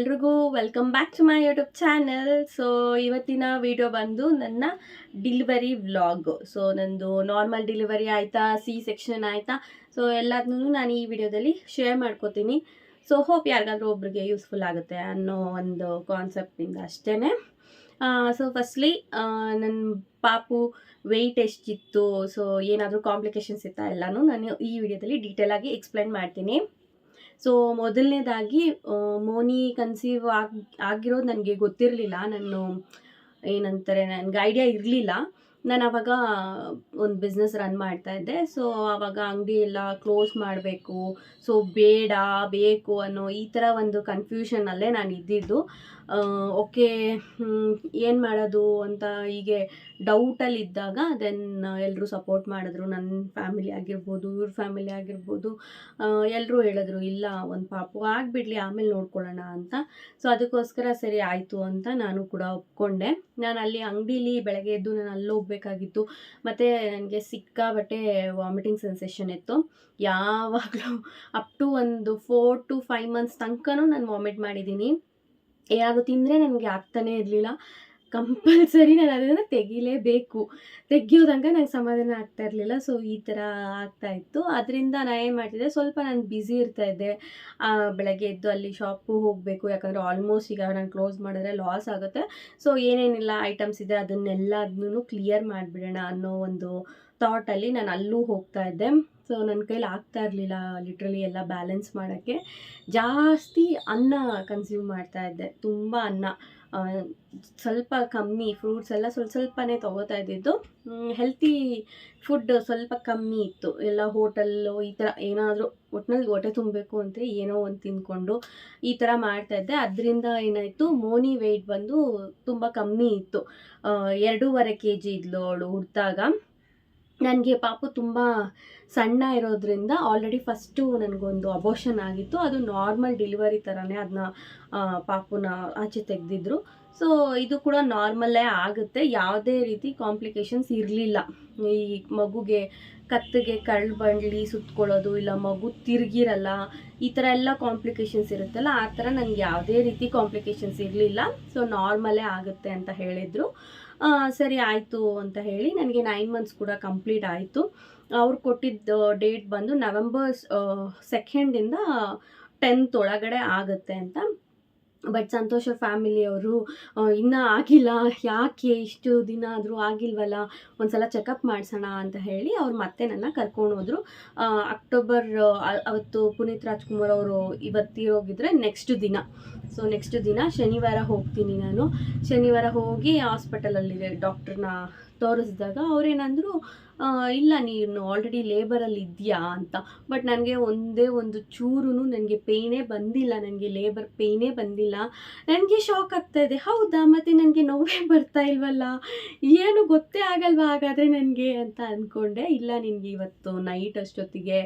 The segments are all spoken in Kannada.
ಎಲ್ರಿಗೂ welcome back to my YouTube channel so ಇವತ್ತಿನ ವಿಡಿಯೋ ಬಂದು ನನ್ನ ಡಿಲಿವರಿ ವ್ಲಾಗ್ ಸೊ ನಂದು ನಾರ್ಮಲ್ ಡಿಲಿವರಿ ಆಯಿತಾ ಸಿ ಸೆಕ್ಷನ್ ಆಯಿತಾ. ಸೊ ಎಲ್ಲದನ್ನೂ ನಾನು ಈ ವಿಡಿಯೋದಲ್ಲಿ ಶೇರ್ ಮಾಡ್ಕೋತೀನಿ. ಸೊ ಹೋಪ್ ಯಾರಿಗಾದ್ರೂ ಒಬ್ರಿಗೆ ಯೂಸ್ಫುಲ್ ಆಗುತ್ತೆ ಅನ್ನೋ ಒಂದು ಕಾನ್ಸೆಪ್ಟಿಂದ ಅಷ್ಟೇ ಸೊ ಫಸ್ಟ್ಲಿ ನನ್ನ ಪಾಪು ವೆಯ್ಟ್ ಎಷ್ಟಿತ್ತು? ಸೊ ಏನಾದರೂ ಕಾಂಪ್ಲಿಕೇಶನ್ಸ್ ಇತ್ತಾ? ಎಲ್ಲನೂ ನಾನು ಈ ವಿಡಿಯೋದಲ್ಲಿ ಡೀಟೇಲಾಗಿ ಎಕ್ಸ್ಪ್ಲೈನ್ ಮಾಡ್ತೀನಿ. ಸೊ ಮೊದಲನೇದಾಗಿ ಮೋನಿ ಕನ್ಸೀವ್ ಆಗಿ, ಆಗಿರೋದು ನನಗೆ ಗೊತ್ತಿರಲಿಲ್ಲ. ನಾನು, ಏನಂತಾರೆ, ನನಗೆ ಐಡಿಯಾ ಇರಲಿಲ್ಲ. ನಾನು ಆವಾಗ ಒಂದು ಬಿಸ್ನೆಸ್ ರನ್ ಮಾಡ್ತಾ ಇದ್ದೆ. ಸೊ ಆವಾಗ ಅಂಗಡಿ ಎಲ್ಲ ಕ್ಲೋಸ್ ಮಾಡಬೇಕು. ಸೊ ಬೇಡ, ಬೇಕು ಅನ್ನೋ ಈ ಥರ ಒಂದು ಕನ್ಫ್ಯೂಷನಲ್ಲೇ ನಾನು ಇದ್ದಿದ್ದು. ಓಕೆ ಏನು ಮಾಡೋದು ಅಂತ ಹೀಗೆ ಡೌಟಲ್ಲಿ ಇದ್ದಾಗ ದೆನ್ ಎಲ್ಲರೂ ಸಪೋರ್ಟ್ ಮಾಡಿದ್ರು. ನನ್ನ ಫ್ಯಾಮಿಲಿ ಆಗಿರ್ಬೋದು, ಇವ್ರ ಫ್ಯಾಮಿಲಿ ಆಗಿರ್ಬೋದು. ಎಲ್ಲರೂ ಹೇಳಿದ್ರು, ಇಲ್ಲ, ಒಂದು ಪಾಪು ಆಗಿಬಿಡಲಿ, ಆಮೇಲೆ ನೋಡ್ಕೊಳ್ಳೋಣ ಅಂತ. ಸೊ ಅದಕ್ಕೋಸ್ಕರ ಸರಿ ಆಯಿತು ಅಂತ ನಾನು ಕೂಡ ಒಪ್ಕೊಂಡೆ. ನಾನು ಅಲ್ಲಿ ಅಂಗಡೀಲಿ ಬೆಳಗ್ಗೆ ಎದ್ದು ನಾನು ಅಲ್ಲಿ ಹೋಗ್ಬೇಕಾಗಿತ್ತು. ಮತ್ತು ನನಗೆ ಸಿಕ್ಕಾಬಟ್ಟೆ ವಾಮಿಟಿಂಗ್ ಸೆನ್ಸೇಷನ್ ಇತ್ತು. ಯಾವಾಗಲೂ ಅಪ್ ಟು ಒಂದು ಫೋರ್ ಟು ಫೈವ್ ಮಂತ್ಸ್ ತನಕನೂ ನಾನು ವಾಮಿಟ್ ಮಾಡಿದ್ದೀನಿ. ಏನಾದರೂ ತಿಂದರೆ ನನಗೆ ಆಗ್ತಾನೇ ಇರಲಿಲ್ಲ. ಕಂಪಲ್ಸರಿ ನಾನು ಅದನ್ನು ತೆಗಿಲೇಬೇಕು. ತೆಗಿಯೋದಂಗೆ ನನಗೆ ಸಮಾಧಾನ ಆಗ್ತಾ ಇರಲಿಲ್ಲ. ಸೊ ಈ ಥರ ಆಗ್ತಾ ಇತ್ತು. ಅದರಿಂದ ನಾನು ಏನು ಮಾಡ್ತಿದ್ದೆ, ಸ್ವಲ್ಪ ನಾನು ಬ್ಯುಸಿ ಇರ್ತಾ ಇದ್ದೆ. ಬೆಳಗ್ಗೆ ಎದ್ದು ಅಲ್ಲಿ ಶಾಪು ಹೋಗಬೇಕು. ಯಾಕಂದರೆ ಆಲ್ಮೋಸ್ಟ್ ಈಗ ನಾನು ಕ್ಲೋಸ್ ಮಾಡಿದ್ರೆ ಲಾಸ್ ಆಗುತ್ತೆ. ಸೊ ಏನೇನೆಲ್ಲ ಐಟಮ್ಸ್ ಇದೆ ಅದನ್ನೆಲ್ಲದನ್ನೂ ಕ್ಲಿಯರ್ ಮಾಡಿಬಿಡೋಣ ಅನ್ನೋ ಒಂದು ಥಾಟಲ್ಲಿ ನಾನು ಅಲ್ಲೂ ಹೋಗ್ತಾ ಇದ್ದೆ. ಸೊ ನನ್ನ ಕೈಲಿ ಆಗ್ತಾ ಇರಲಿಲ್ಲ ಲಿಟ್ರಲಿ ಎಲ್ಲ ಬ್ಯಾಲೆನ್ಸ್ ಮಾಡೋಕ್ಕೆ. ಜಾಸ್ತಿ ಅನ್ನ ಕನ್ಸ್ಯೂಮ್ ಮಾಡ್ತಾ ಇದ್ದೆ. ತುಂಬ ಅನ್ನ. ಸ್ವಲ್ಪ ಕಮ್ಮಿ ಫ್ರೂಟ್ಸ್ ಎಲ್ಲ ಸ್ವಲ್ಪ ಸ್ವಲ್ಪನೇ ತೊಗೋತಾ ಇದ್ದಿದ್ದು. ಹೆಲ್ತಿ ಫುಡ್ ಸ್ವಲ್ಪ ಕಮ್ಮಿ ಇತ್ತು. ಎಲ್ಲ ಹೋಟೆಲ್ಲು ಈ ಥರ ಏನಾದರೂ ಒಟ್ನಲ್ಲಿ ಹೊಟ್ಟೆ ತುಂಬಬೇಕು ಅಂತ ಏನೋ ಒಂದು ತಿಂದ್ಕೊಂಡು ಈ ಥರ ಮಾಡ್ತಾಯಿದ್ದೆ ಅದರಿಂದ ಏನಾಯಿತು ಮೋನಿ ವೆಯ್ಟ್ ಬಂದು ತುಂಬ ಕಮ್ಮಿ ಇತ್ತು. ಎರಡೂವರೆ ಕೆ ಜಿ ಇದ್ಲು ಅವಳು ಹುಟ್ಟಿದಾಗ ನನಗೆ ಪಾಪು ತುಂಬ ಸಣ್ಣ ಇರೋದ್ರಿಂದ ಆಲ್ರೆಡಿ ಫಸ್ಟು ನನಗೊಂದು ಅಬೋಷನ್ ಆಗಿತ್ತು. ಅದು ನಾರ್ಮಲ್ ಡೆಲಿವರಿ ಥರನೇ ಅದನ್ನ ಪಾಪುನ ಆಚೆ ತೆಗೆದಿದ್ರು. ಸೊ ಇದು ಕೂಡ ನಾರ್ಮಲ್ಲೇ ಆಗುತ್ತೆ. ಯಾವುದೇ ರೀತಿ ಕಾಂಪ್ಲಿಕೇಶನ್ಸ್ ಇರಲಿಲ್ಲ. ಈ ಮಗುಗೆ ಕತ್ತಿಗೆ ಕಳ್ಳು ಬಂಡ್ಲಿ ಸುತ್ಕೊಳ್ಳೋದು ಇಲ್ಲ ಮಗು ತಿರುಗಿರಲ್ಲ, ಈ ಥರ ಎಲ್ಲ ಕಾಂಪ್ಲಿಕೇಶನ್ಸ್ ಇರುತ್ತಲ್ಲ, ಆ ಥರ ನನಗೆ ಯಾವುದೇ ರೀತಿ ಕಾಂಪ್ಲಿಕೇಶನ್ಸ್ ಇರಲಿಲ್ಲ. ಸೊ ನಾರ್ಮಲ್ಲೇ ಆಗುತ್ತೆ ಅಂತ ಹೇಳಿದರು. ಸರಿ ಆಯಿತು ಅಂತ ಹೇಳಿ ನನಗೆ ನೈನ್ ಮಂತ್ಸ್ ಕೂಡ ಕಂಪ್ಲೀಟ್ ಆಯಿತು. ಅವ್ರು ಕೊಟ್ಟಿದ್ದ ಡೇಟ್ ಬಂದು ನವೆಂಬರ್ ಸೆಕೆಂಡಿಂದ ಟೆಂತ್ ಒಳಗಡೆ ಆಗುತ್ತೆ ಅಂತ ಬಟ್ ಸಂತೋಷ ಫ್ಯಾಮಿಲಿಯವರು ಇನ್ನೂ ಆಗಿಲ್ಲ, ಯಾಕೆ ಇಷ್ಟು ದಿನ ಆದರೂ ಆಗಿಲ್ವಲ್ಲ ಒಂದು ಸಲ ಚೆಕಪ್ ಮಾಡಿಸೋಣ ಅಂತ ಹೇಳಿ ಅವ್ರು ಮತ್ತೆ ನನ್ನ ಕರ್ಕೊಂಡು ಹೋದರು. ಅಕ್ಟೋಬರ್ ಅವತ್ತು ಪುನೀತ್ ರಾಜ್ಕುಮಾರ್ ಅವರು ಇವತ್ತಿರೋಗಿದ್ರೆ ನೆಕ್ಸ್ಟ್ ದಿನ. ಸೊ ನೆಕ್ಸ್ಟ್ ದಿನ ಶನಿವಾರ ಹೋಗ್ತೀನಿ ನಾನು. ಶನಿವಾರ ಹೋಗಿ ಹಾಸ್ಪಿಟಲಲ್ಲಿ ಡಾಕ್ಟ್ರನ್ನ ತೋರಿಸಿದಾಗ ಅವ್ರೇನಂದರು ಇಲ್ಲ ನೀನು ಆಲ್ರೆಡಿ ಲೇಬರಲ್ಲಿ ಇದೆಯಾ ಅಂತ. ಬಟ್ ನನಗೆ ಒಂದೇ ಒಂದು ಚೂರು ನನಗೆ ಪೇಯ್ನೇ ಬಂದಿಲ್ಲ ನನಗೆ ಲೇಬರ್ ಪೇಯ್ನೇ ಬಂದಿಲ್ಲ. ನನಗೆ ಶಾಕ್ ಆಗ್ತಾ ಇದೆ. ಹೌದಾ? ಮತ್ತು ನನಗೆ ನೋವೇ ಬರ್ತಾ ಇಲ್ವಲ್ಲ? ಏನು ಗೊತ್ತೇ ಆಗಲ್ವಾ ಹಾಗಾದರೆ ನನಗೆ ಅಂತ ಅಂದ್ಕೊಂಡೆ ಇಲ್ಲ, ನಿನಗೆ ಇವತ್ತು ನೈಟ್ ಅಷ್ಟೊತ್ತಿಗೆ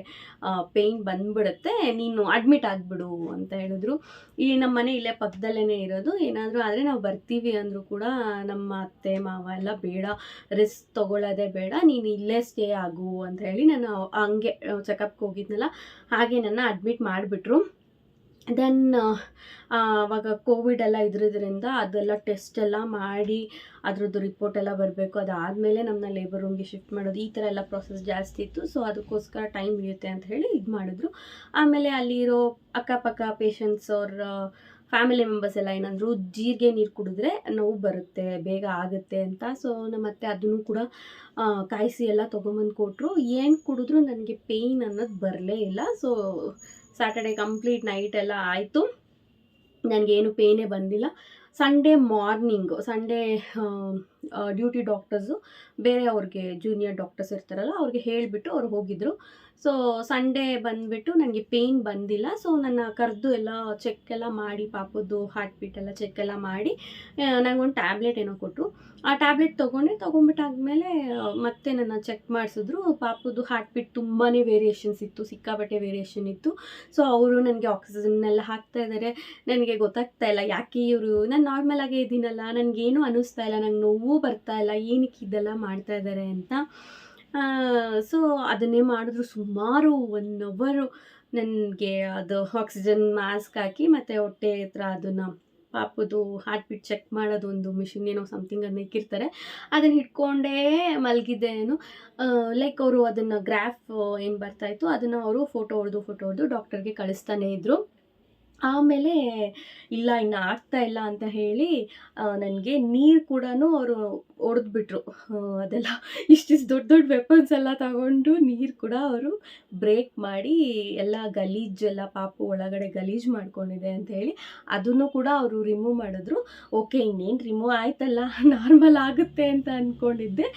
ಪೇಯ್ನ್ ಬಂದ್ಬಿಡುತ್ತೆ. ನೀನು ಅಡ್ಮಿಟ್ ಆಗಿಬಿಡು ಅಂತ ಹೇಳಿದ್ರು. ಈ ನಮ್ಮ ಮನೆ ಇಲ್ಲೇ ಪಕ್ಕದಲ್ಲೇ ಇರೋದು. ಏನಾದರೂ ಆದರೆ ನಾವು ಬರ್ತೀವಿ ಅಂದರೂ ಕೂಡ ನಮ್ಮ ಅತ್ತೆ, ಮಾವ ಎಲ್ಲ ಬೇಡ. ರಿಸ್ಕ್ ತೊಗೊಳ್ಳೋದೇ ಬೇಡ, ನೀನು ಇಲ್ಲೇ ಸ್ಟೇ ಆಗು ಅಂತ ಹೇಳಿ ನಾನು ಹಂಗೆ ಚೆಕಪ್ಗೆ ಹೋಗಿದ್ನಲ್ಲ, ಹಾಗೆ ನನ್ನ ಅಡ್ಮಿಟ್ ಮಾಡಿಬಿಟ್ರು. ದೆನ್ ಆವಾಗ ಕೋವಿಡ್ ಎಲ್ಲ ಇದ್ರದ್ರಿಂದ ಅದೆಲ್ಲ ಟೆಸ್ಟ್ ಎಲ್ಲ ಮಾಡಿ, ಅದ್ರದ್ದು ರಿಪೋರ್ಟ್ ಎಲ್ಲ ಬರಬೇಕು, ಅದಾದಮೇಲೆ ನಮ್ಮನ್ನ ಲೇಬರ್ ರೂಮ್ಗೆ ಶಿಫ್ಟ್ ಮಾಡೋದು, ಈ ಥರ ಎಲ್ಲ ಪ್ರೊಸೆಸ್ ಜಾಸ್ತಿ ಇತ್ತು. ಸೊ ಅದಕ್ಕೋಸ್ಕರ ಟೈಮ್ ಹಿಡಿಯುತ್ತೆ ಅಂತ ಹೇಳಿ ಇದು ಮಾಡಿದ್ರು. ಆಮೇಲೆ ಅಲ್ಲಿರೋ ಅಕ್ಕಪಕ್ಕ ಪೇಷಂಟ್ಸ್ ಅವ್ರ ಫ್ಯಾಮಿಲಿ ಮೆಂಬರ್ಸ್ ಎಲ್ಲ ಏನಾದರೂ ಜೀರಿಗೆ ನೀರು ಕುಡಿದ್ರೆ ನೋವು ಬರುತ್ತೆ, ಬೇಗ ಆಗುತ್ತೆ ಅಂತ. ಸೊ ನಮ್ಮ ಅತ್ತೆ ಅದನ್ನು ಕೂಡ ಕಾಯಿಸಿ ಎಲ್ಲ ತೊಗೊಂಬಂದು ಕೊಟ್ಟರು ಏನು ಕುಡಿದ್ರು ನನಗೆ ಪೇಯ್ನ್ ಅನ್ನೋದು ಬರಲೇ ಇಲ್ಲ. ಸೊ ಸ್ಯಾಟರ್ಡೆ ಕಂಪ್ಲೀಟ್ ನೈಟ್ ಎಲ್ಲ ಆಯಿತು. ನನಗೇನು ಪೇಯ್ನೇ ಬಂದಿಲ್ಲ. Sunday morning Sunday duty doctors ಬೇರೆ ಅವ್ರಿಗೆ ಜೂನಿಯರ್ ಡಾಕ್ಟರ್ಸ್ ಇರ್ತಾರಲ್ಲ, ಅವ್ರಿಗೆ ಹೇಳಿಬಿಟ್ಟು ಅವ್ರು ಹೋಗಿದ್ರು. ಸೊ ಸಂಡೇ ಬಂದುಬಿಟ್ಟು ನನಗೆ ಪೇಯ್ನ್ ಬಂದಿಲ್ಲ. ಸೊ ನನ್ನ ಕರೆದು ಎಲ್ಲ ಚೆಕ್ ಎಲ್ಲ ಮಾಡಿ, ಪಾಪದ್ದು ಹಾರ್ಟ್ ಬೀಟ್ ಎಲ್ಲ ಚೆಕ್ ಎಲ್ಲ ಮಾಡಿ ನನಗೊಂದು ಟ್ಯಾಬ್ಲೆಟ್ ಏನೋ ಕೊಟ್ಟರು ಆ ಟ್ಯಾಬ್ಲೆಟ್ ತೊಗೊಂಡೆ. ತೊಗೊಂಬಿಟ್ಟಾದ್ಮೇಲೆ ಮತ್ತೆ ನನ್ನ ಚೆಕ್ ಮಾಡಿಸಿದ್ರು. ಪಾಪದ್ದು ಹಾರ್ಟ್ ಬೀಟ್ ತುಂಬಾ ವೇರಿಯೇಷನ್ಸ್ ಇತ್ತು. ಸಿಕ್ಕಾಪಟ್ಟೆ ವೇರಿಯೇಷನ್ ಇತ್ತು. ಸೊ ಅವರು ನನಗೆ ಆಕ್ಸಿಜನ್ನೆಲ್ಲ ಹಾಕ್ತಾ ಇದ್ದಾರೆ ನನಗೆ ಗೊತ್ತಾಗ್ತಾ ಇಲ್ಲ. ಯಾಕೆ ಇವರು? ನಾನು ನಾರ್ಮಲ್ ಆಗೇ ಇದ್ದೀನಲ್ಲ. ನನಗೇನು ಅನ್ನಿಸ್ತಾ ಇಲ್ಲ. ನಂಗೆ ನೋವು ಬರ್ತಾ ಇಲ್ಲ. ಏನಕ್ಕೆ ಇದೆಲ್ಲ ಮಾಡ್ತಾ ಇದ್ದಾರೆ ಅಂತ. ಸೊ ಅದನ್ನೇ ಮಾಡಿದ್ರು ಸುಮಾರು ಒನ್ ಅವರು ನನಗೆ ಅದು ಆಕ್ಸಿಜನ್ ಮಾಸ್ಕ್ ಹಾಕಿ ಮತ್ತು ಹೊಟ್ಟೆ ಹತ್ರ ಅದನ್ನು ಪಾಪದು ಹಾರ್ಟ್ ಬೀಟ್ ಚೆಕ್ ಮಾಡೋದು ಒಂದು ಮಿಷಿನ್ ಏನೋ ಸಮಥಿಂಗ್ ಅದನ್ನ ಇಕ್ಕಿರ್ತಾರೆ. ಅದನ್ನು ಹಿಡ್ಕೊಂಡೇ ಮಲಗಿದ್ದೆ ಏನು ಲೈಕ್ ಅವರು ಅದನ್ನು ಗ್ರಾಫ್ ಏನು ಬರ್ತಾಯಿತ್ತು ಅದನ್ನು ಅವರು ಫೋಟೋ ಹೊಡೆದು ಫೋಟೋ ಹೊಡೆದು ಡಾಕ್ಟರ್ಗೆ ಕಳಿಸ್ತಾನೇ ಇದ್ದರು ಆಮೇಲೆ, ಇಲ್ಲ, ಇನ್ನು ಆಗ್ತಾ ಇಲ್ಲ ಅಂತ ಹೇಳಿ ನನಗೆ ನೀರು ಕೂಡ ಅವರು ಹೊಡೆದ್ಬಿಟ್ರು ಅದೆಲ್ಲ ಇಷ್ಟಿಷ್ಟು ದೊಡ್ಡ ದೊಡ್ಡ ವೆಪನ್ಸ್ ಎಲ್ಲ ತಗೊಂಡು ನೀರು ಕೂಡ ಅವರು ಬ್ರೇಕ್ ಮಾಡಿ ಎಲ್ಲ ಗಲೀಜೆಲ್ಲ ಪಾಪು ಒಳಗಡೆ ಗಲೀಜು ಮಾಡ್ಕೊಂಡಿದೆ ಅಂತ ಹೇಳಿ ಅದನ್ನು ಕೂಡ ಅವರು ರಿಮೂವ್ ಮಾಡಿದ್ರು. ಓಕೆ ಇನ್ನೇನು ರಿಮೂವ್ ಆಯ್ತಲ್ಲ ನಾರ್ಮಲ್ ಆಗುತ್ತೆ ಅಂತ ಅಂದ್ಕೊಂಡಿದ್ದೆ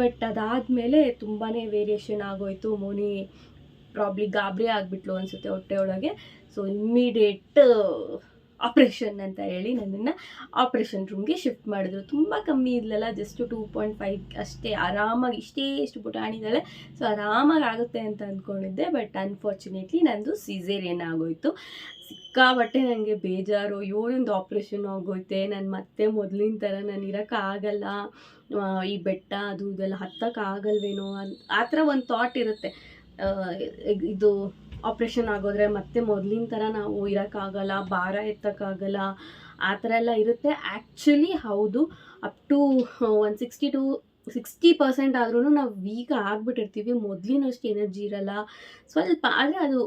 ಬಟ್ ಅದಾದಮೇಲೆ ತುಂಬಾ ವೇರಿಯೇಷನ್ ಆಗೋಯ್ತು. ಮೋನಿ ಪ್ರಾಬ್ಲಿ ಗಾಬರಿ ಆಗಿಬಿಟ್ಲು ಅನಿಸುತ್ತೆ ಹೊಟ್ಟೆ ಒಳಗೆ ಸೊ ಇಮ್ಮಿಡಿಯೇಟ್ ಆಪ್ರೇಷನ್ ಅಂತ ಹೇಳಿ ನನ್ನನ್ನು ಆಪ್ರೇಷನ್ ರೂಮ್ಗೆ ಶಿಫ್ಟ್ ಮಾಡಿದ್ರು. ತುಂಬ ಕಮ್ಮಿ ಇರಲಿಲ್ಲ ಜಸ್ಟ್ ಟೂ ಪಾಯಿಂಟ್ ಫೈವ್ ಅಷ್ಟೇ. ಆರಾಮಾಗಿ ಇಷ್ಟೇ ಇಷ್ಟು ಪುಟಾಣಿದ್ದಾಳೆ ಸೊ ಆರಾಮಾಗಿ ಆಗುತ್ತೆ ಅಂತ ಅಂದ್ಕೊಂಡಿದ್ದೆ ಬಟ್ ಅನ್ಫಾರ್ಚುನೇಟ್ಲಿ ನಂದು ಸಿಸೇರಿಯನ್ ಆಗೋಯಿತು. ಸಿಕ್ಕಾಬಟ್ಟೆ ನನಗೆ ಬೇಜಾರು. ಏಳೊಂದು ಆಪ್ರೇಷನ್ ಆಗೋಯ್ತೆ. ನಾನು ಮತ್ತೆ ಮೊದಲಿನ ಥರ ನಾನು ಇರೋಕ್ಕಾಗಲ್ಲ ಈ ಬೆಟ್ಟ ಅದು ಇದೆಲ್ಲ ಹತ್ತಕ್ಕಾಗಲ್ವೇನೋ ಅನ್, ಆ ಥರ ಒಂದು ಥಾಟ್ ಇರುತ್ತೆ. ಇದು ಆಪ್ರೇಷನ್ ಆಗೋದ್ರೆ ಮತ್ತೆ ಮೊದಲಿನ ಥರ ನಾವು ಇರೋಕ್ಕಾಗಲ್ಲ, ಭಾರ ಎತ್ತಕ್ಕಾಗಲ್ಲ, ಆ ಥರ ಎಲ್ಲ ಇರುತ್ತೆ. ಆ್ಯಕ್ಚುಲಿ ಹೌದು up to one sixty to sixty percent ಆದ್ರೂ ನಾವು ವೀಕ್ ಆಗಿಬಿಟ್ಟಿರ್ತೀವಿ. ಮೊದಲಿನಷ್ಟು ಎನರ್ಜಿ ಇರಲ್ಲ. ಸ್ವಲ್ಪ ಆದರೆ ಅದು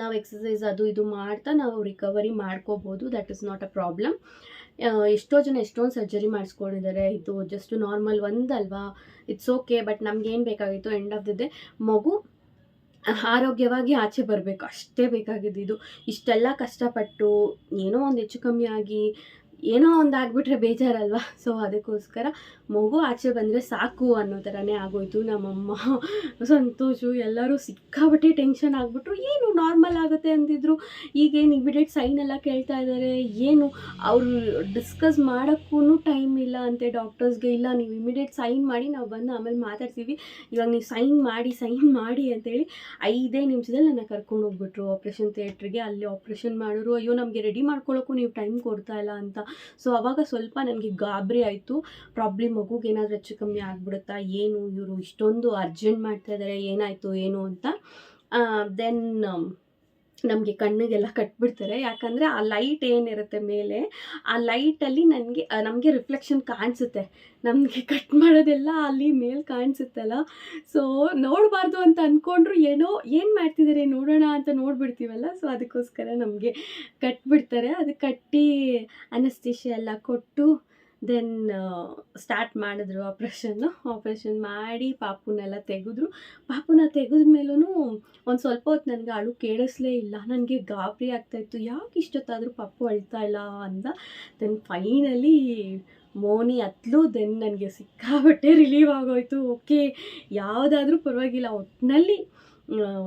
ನಾವು ಎಕ್ಸಸೈಸ್ ಅದು ಇದು ಮಾಡ್ತಾ ನಾವು ರಿಕವರಿ ಮಾಡ್ಕೋಬೋದು. That is not a problem ಎಷ್ಟೋ ಜನ ಎಷ್ಟೊಂದು ಸರ್ಜರಿ ಮಾಡಿಸ್ಕೊಂಡಿದ್ದಾರೆ. ಇದು ಜಸ್ಟ್ ನಾರ್ಮಲ್ ಒಂದಲ್ವಾ? ಇಟ್ಸ್ ಓಕೆ ಬಟ್ ನಮ್ಗೆ ಏನು ಬೇಕಾಗಿತ್ತು? ಎಂಡ್ ಆಫ್ ದ ಡೇ ಮಗು ಆರೋಗ್ಯವಾಗಿ ಆಚೆ ಬರಬೇಕು. ಅಷ್ಟೇ ಬೇಕಾಗಿದ್ದು. ಇದು ಇಷ್ಟೆಲ್ಲ ಕಷ್ಟಪಟ್ಟು ಏನೋ ಒಂದು ಹೆಚ್ಚು ಕಮ್ಮಿ ಆಗಿ ಏನೋ ಒಂದು ಆಗಿಬಿಟ್ರೆ ಬೇಜಾರಲ್ವಾ? ಸೊ ಅದಕ್ಕೋಸ್ಕರ ಮಗು ಆಚೆ ಬಂದರೆ ಸಾಕು ಅನ್ನೋ ಥರನೇ ಆಗೋಯ್ತು ನಮ್ಮಮ್ಮ. ಸಂತೋಷು, ಎಲ್ಲರೂ ಸಿಕ್ಕಾಬಟ್ಟೆ ಟೆನ್ಷನ್ ಆಗಿಬಿಟ್ರು. ಏನು ನಾರ್ಮಲ್ ಆಗುತ್ತೆ ಅಂತಿದ್ರು ಈಗೇನು ಇಮಿಡಿಯೇಟ್ ಸೈನ್ ಎಲ್ಲ ಕೇಳ್ತಾ ಇದ್ದಾರೆ ಏನು ಅವರು ಡಿಸ್ಕಸ್ ಮಾಡೋಕ್ಕೂ ಟೈಮ್ ಇಲ್ಲ ಅಂತೆ ಡಾಕ್ಟರ್ಸ್ಗೆ. ಇಲ್ಲ, ನೀವು ಇಮಿಡಿಯೇಟ್ ಸೈನ್ ಮಾಡಿ, ನಾವು ಬಂದು ಆಮೇಲೆ ಮಾತಾಡ್ತೀವಿ. ಇವಾಗ ನೀವು ಸೈನ್ ಮಾಡಿ ಸೈನ್ ಮಾಡಿ ಅಂತೇಳಿ ಐದೇ ನಿಮಿಷದಲ್ಲಿ ನನ್ನ ಕರ್ಕೊಂಡು ಹೋಗ್ಬಿಟ್ರು. ಆಪ್ರೇಷನ್ ಥಿಯೇಟ್ರಿಗೆ. ಅಲ್ಲಿ ಆಪ್ರೇಷನ್ ಮಾಡೋರು ಅಯ್ಯೋ, ನಮಗೆ ರೆಡಿ ಮಾಡ್ಕೊಳ್ಳೋಕ್ಕೂ ನೀವು ಟೈಮ್ ಕೊಡ್ತಾ ಇಲ್ಲ ಅಂತ. ಸೊ ಅವಾಗ ಸ್ವಲ್ಪ ನನಗೆ ಗಾಬರಿ ಆಯಿತು. ಪ್ರಾಬ್ಲಿ ಮಗುಗೆ ಏನಾದರೂ ಹೆಚ್ಚು ಕಮ್ಮಿ ಆಗಿಬಿಡುತ್ತಾ, ಏನು ಇವರು ಇಷ್ಟೊಂದು ಅರ್ಜೆಂಟ್ ಮಾಡ್ತಾ ಇದ್ದಾರೆ ಏನಾಯಿತು, ಏನು ಅಂತ. ದೆನ್ ನಮಗೆ ಕಣ್ಣಿಗೆಲ್ಲ ಕಟ್ಬಿಡ್ತಾರೆ. ಯಾಕಂದರೆ ಆ ಲೈಟ್ ಏನಿರುತ್ತೆ ಮೇಲೆ, ಆ ಲೈಟಲ್ಲಿ ನನಗೆ ನಮಗೆ ರಿಫ್ಲೆಕ್ಷನ್ ಕಾಣಿಸುತ್ತೆ. ನಮಗೆ ಕಟ್ ಮಾಡೋದೆಲ್ಲ ಅಲ್ಲಿ ಮೇಲೆ ಕಾಣಿಸುತ್ತಲ್ಲ. ಸೊ ನೋಡಬಾರ್ದು ಅಂತ ಅಂದ್ಕೊಂಡ್ರು ಏನೋ, ಏನು ಮಾಡ್ತಿದ್ದಾರೆ ನೋಡೋಣ ಅಂತ ನೋಡಿಬಿಡ್ತೀವಲ್ಲ. ಸೊ ಅದಕ್ಕೋಸ್ಕರ ನಮಗೆ ಕಟ್ಬಿಡ್ತಾರೆ. ಅದು ಕಟ್ಟಿ ಅನಸ್ತಿಷಿಯ ಎಲ್ಲ ಕೊಟ್ಟು ದೆನ್ ಸ್ಟಾರ್ಟ್ ಮಾಡಿದ್ರು ಆಪ್ರೇಷನ್ನು ಆಪ್ರೇಷನ್ ಮಾಡಿ ಪಾಪುನೆಲ್ಲ ತೆಗೆದ್ರು. ಪಾಪುನ ತೆಗೆದ ಮೇಲೂ ಒಂದು ಸ್ವಲ್ಪ ಹೊತ್ತು ನನಗೆ ಅಳು ಕೇಳಿಸ್ಲೇ ಇಲ್ಲ. ನನಗೆ ಗಾಬರಿ ಆಗ್ತಾಯಿತ್ತು ಯಾಕೆ ಇಷ್ಟೊತ್ತಾದರೂ ಪಪ್ಪು ಅಳ್ತಾ ಇಲ್ಲ ಅಂದ ದೆನ್ ಫೈನಲಿ ಮೋನಿ ಹತ್ಲು. ದೆನ್ ನನಗೆ ಸಿಕ್ಕಾಬಟ್ಟೆ ರಿಲೀವ್ ಆಗೋಯ್ತು. ಓಕೆ ಯಾವುದಾದ್ರೂ ಪರವಾಗಿಲ್ಲ. ಒಟ್ಟಿನಲ್ಲಿ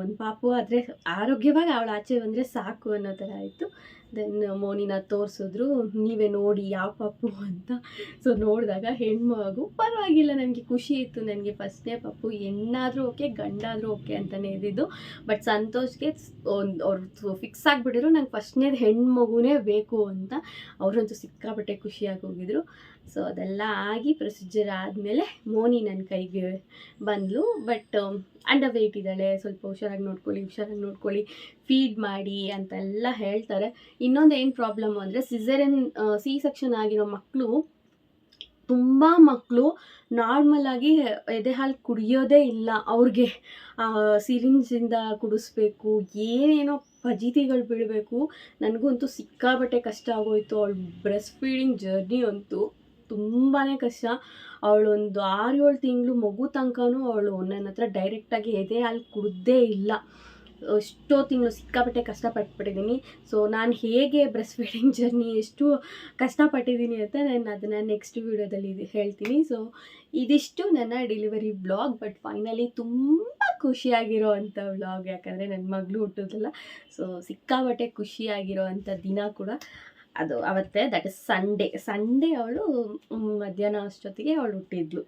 ಒಂದು ಪಾಪು ಆದರೆ ಆರೋಗ್ಯವಾಗಿ ಅವಳು ಆಚೆ ಬಂದರೆ ಸಾಕು ಅನ್ನೋ ಥರ ಆಯಿತು. ದೆನ್ ಮೋನಿನ ತೋರಿಸಿದ್ರು, ನೀವೇ ನೋಡಿ ಯಾವ ಪಪ್ಪು ಅಂತ. ಸೊ ನೋಡಿದಾಗ ಹೆಣ್ಮಗು, ಪರವಾಗಿಲ್ಲ, ನನಗೆ ಖುಷಿ ಇತ್ತು. ನನಗೆ ಫಸ್ಟ್ನೇ ಪಪ್ಪು ಹೆಣ್ಣಾದರೂ ಓಕೆ, ಗಂಡಾದರೂ ಓಕೆ ಅಂತಲೇ ಇದ್ದಿದ್ದು. ಬಟ್ ಸಂತೋಷ್ಗೆ ಒಂದು ಅವ್ರು ಫಿಕ್ಸ್ ಆಗಿಬಿಟ್ಟಿದ್ರು. ನಂಗೆ ಫಸ್ಟ್ನೇದು ಹೆಣ್ಮಗುನೇ ಬೇಕು ಅಂತ ಅವರಂತೂ ಸಿಕ್ಕಾಪಟ್ಟೆ ಖುಷಿಯಾಗಿ ಹೋಗಿದ್ರು. ಸೊ ಅದೆಲ್ಲ ಆಗಿ ಪ್ರೊಸೀಜರ್ ಆದಮೇಲೆ ಮೋನಿ ನನ್ನ ಕೈಗೆ ಬಂದಳು ಬಟ್ ಅಂಡರ್ ವೆಯ್ಟ್ ಇದ್ದಾಳೆ, ಸ್ವಲ್ಪ ಹುಷಾರಾಗಿ ನೋಡ್ಕೊಳ್ಳಿ ಹುಷಾರಾಗಿ ನೋಡ್ಕೊಳ್ಳಿ ಫೀಡ್ ಮಾಡಿ ಅಂತೆಲ್ಲ ಹೇಳ್ತಾರೆ. ಇನ್ನೊಂದು ಏನು ಪ್ರಾಬ್ಲಮ್ ಅಂದರೆ ಸಿಸರನ್ ಸಿ ಸೆಕ್ಷನ್ ಆಗಿರೋ ಮಕ್ಕಳು ತುಂಬ ಮಕ್ಕಳು ನಾರ್ಮಲಾಗಿ ಎದೆ ಹಾಲು ಕುಡಿಯೋದೇ ಇಲ್ಲ ಅವ್ರಿಗೆ. ಸಿರಿಂಜಿಂದ ಕುಡಿಸ್ಬೇಕು, ಏನೇನೋ ಫಜೀತಿಗಳು ಬೀಳಬೇಕು. ನನಗೂ ಅಂತೂ ಸಿಕ್ಕಾಬಟ್ಟೆ ಕಷ್ಟ ಆಗೋಯ್ತು. ಅವಳು ಬ್ರೆಸ್ಟ್ ಫೀಡಿಂಗ್ ಜರ್ನಿ ಅಂತೂ. ತುಂಬಾ ಕಷ್ಟ. ಅವಳೊಂದು ಆರು ಏಳು ತಿಂಗಳು ಮಗು ತನಕನೂ ಅವಳು ನನ್ನ ಹತ್ರ ಡೈರೆಕ್ಟಾಗಿ ಎದೆ ಹಾಲು ಕುಡ್ದೇ ಇಲ್ಲ. ಎಷ್ಟೋ ತಿಂಗಳು ಸಿಕ್ಕಾಪಟ್ಟೆ ಕಷ್ಟಪಟ್ಬಿಟ್ಟಿದ್ದೀನಿ ಸೊ ನಾನು ಹೇಗೆ ಬ್ರೆಸ್ಟ್ ಫೀಡಿಂಗ್ ಜರ್ನಿ ಎಷ್ಟು ಕಷ್ಟಪಟ್ಟಿದ್ದೀನಿ ಅಂತ ನಾನು ಅದನ್ನು ನೆಕ್ಸ್ಟ್ ವೀಡಿಯೋದಲ್ಲಿ ಹೇಳ್ತೀನಿ. ಸೊ ಇದಿಷ್ಟು ನನ್ನ ಡೆಲಿವರಿ ಬ್ಲಾಗ್ ಬಟ್ ಫೈನಲಿ ತುಂಬ ಖುಷಿಯಾಗಿರೋ ಅಂಥ ವ್ಲಾಗ್ ಯಾಕಂದರೆ ನನ್ನ ಮಗಳು ಹುಟ್ಟೋದಲ್ಲ ಸೊ ಸಿಕ್ಕಾಪಟ್ಟೆ ಖುಷಿಯಾಗಿರೋ ಅಂಥ ದಿನ ಕೂಡ ಅದು ಅವತ್ತೇ ದಟ್ ಇಸ್ ಸಂಡೇ ಸಂಡೇ ಅವಳು ಮಧ್ಯಾಹ್ನ ಅಷ್ಟೊತ್ತಿಗೆ ಅವಳು ಹುಟ್ಟಿದ್ಲು.